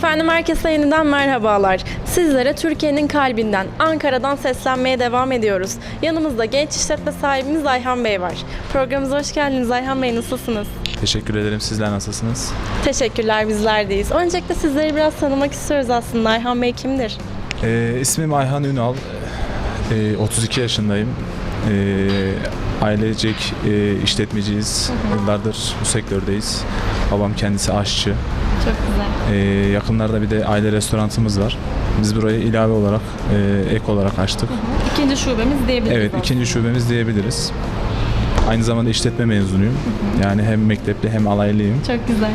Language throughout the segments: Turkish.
herkese yeniden merhabalar. Sizlere Türkiye'nin kalbinden, Ankara'dan seslenmeye devam ediyoruz. Yanımızda genç işletme sahibimiz Ayhan Bey var. Programımıza hoş geldiniz Ayhan Bey, nasılsınız? Teşekkür ederim. Sizler nasılsınız? Teşekkürler, bizler deyiz. Öncelikle sizleri biraz tanımak istiyoruz aslında. Ayhan Bey kimdir? Ee, ismim Ayhan Ünal. Ee, 32 yaşındayım. Ee, ailecek e, işletmeciyiz. Yıllardır bu sektördeyiz. Babam kendisi aşçı. Çok güzel. Ee, yakınlarda bir de aile restoranımız var. Biz burayı ilave olarak, e, ek olarak açtık. İkinci şubemiz diyebiliriz. Evet, aslında. ikinci şubemiz diyebiliriz. Aynı zamanda işletme mezunuyum. Yani hem mektepli hem alaylıyım. Çok güzel.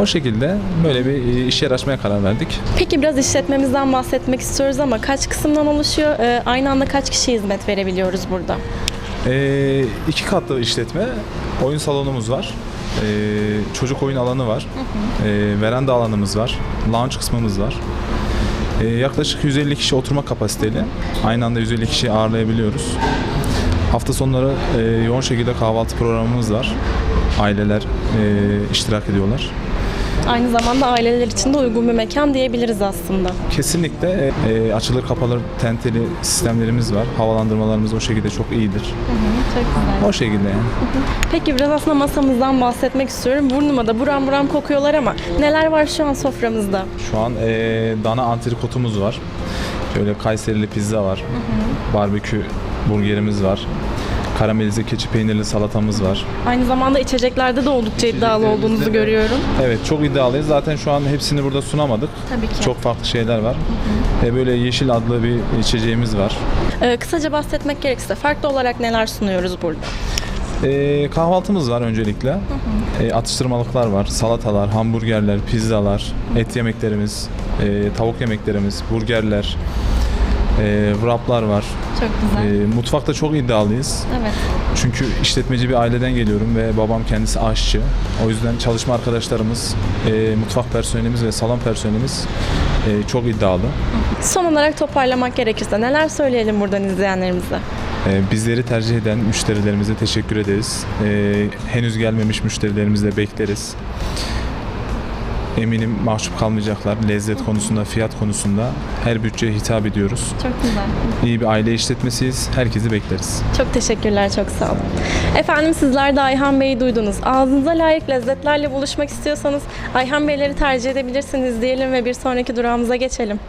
O şekilde böyle bir e, iş yer açmaya karar verdik. Peki biraz işletmemizden bahsetmek istiyoruz ama kaç kısımdan oluşuyor? Ee, aynı anda kaç kişi hizmet verebiliyoruz burada? Ee, iki katlı işletme. Oyun salonumuz var. Ee, çocuk oyun alanı var. Ee, veranda alanımız var. Lounge kısmımız var. Ee, yaklaşık 150 kişi oturma kapasiteli. Aynı anda 150 kişi ağırlayabiliyoruz. Hafta sonları e, yoğun şekilde kahvaltı programımız var. Aileler e, iştirak ediyorlar. Aynı zamanda aileler için de uygun bir mekan diyebiliriz aslında. Kesinlikle e, açılır kapalı tenteli sistemlerimiz var. Havalandırmalarımız o şekilde çok iyidir. Çok güzel. O şekilde yani. Peki biraz aslında masamızdan bahsetmek istiyorum. Burnuma da buram buram kokuyorlar ama neler var şu an soframızda? Şu an eee, dana antrikotumuz var. Şöyle Kayserili pizza var. Barbekü burgerimiz var. Karamelize keçi peynirli salatamız var. Aynı zamanda içeceklerde de oldukça iddialı olduğunuzu görüyorum. Evet çok iddialıyız. Zaten şu an hepsini burada sunamadık. Tabii ki. Çok farklı şeyler var. E, böyle yeşil adlı bir içeceğimiz var. Ee, kısaca bahsetmek gerekirse farklı olarak neler sunuyoruz burada? E, kahvaltımız var öncelikle. E, atıştırmalıklar var. Salatalar, hamburgerler, pizzalar, et yemeklerimiz, e, tavuk yemeklerimiz, burgerler, e, wraplar var. Çok güzel. E, mutfakta çok iddialıyız. Evet. Çünkü işletmeci bir aileden geliyorum ve babam kendisi aşçı. O yüzden çalışma arkadaşlarımız, e, mutfak personelimiz ve salon personelimiz e, çok iddialı. Son olarak toparlamak gerekirse neler söyleyelim buradan izleyenlerimize? E, bizleri tercih eden müşterilerimize teşekkür ederiz. E, henüz gelmemiş müşterilerimizi de bekleriz. Eminim mahcup kalmayacaklar. Lezzet konusunda, fiyat konusunda her bütçeye hitap ediyoruz. Çok güzel. İyi bir aile işletmesiyiz. Herkesi bekleriz. Çok teşekkürler, çok sağ olun. Efendim sizler de Ayhan Bey'i duydunuz. Ağzınıza layık lezzetlerle buluşmak istiyorsanız Ayhan Beyleri tercih edebilirsiniz diyelim ve bir sonraki durağımıza geçelim.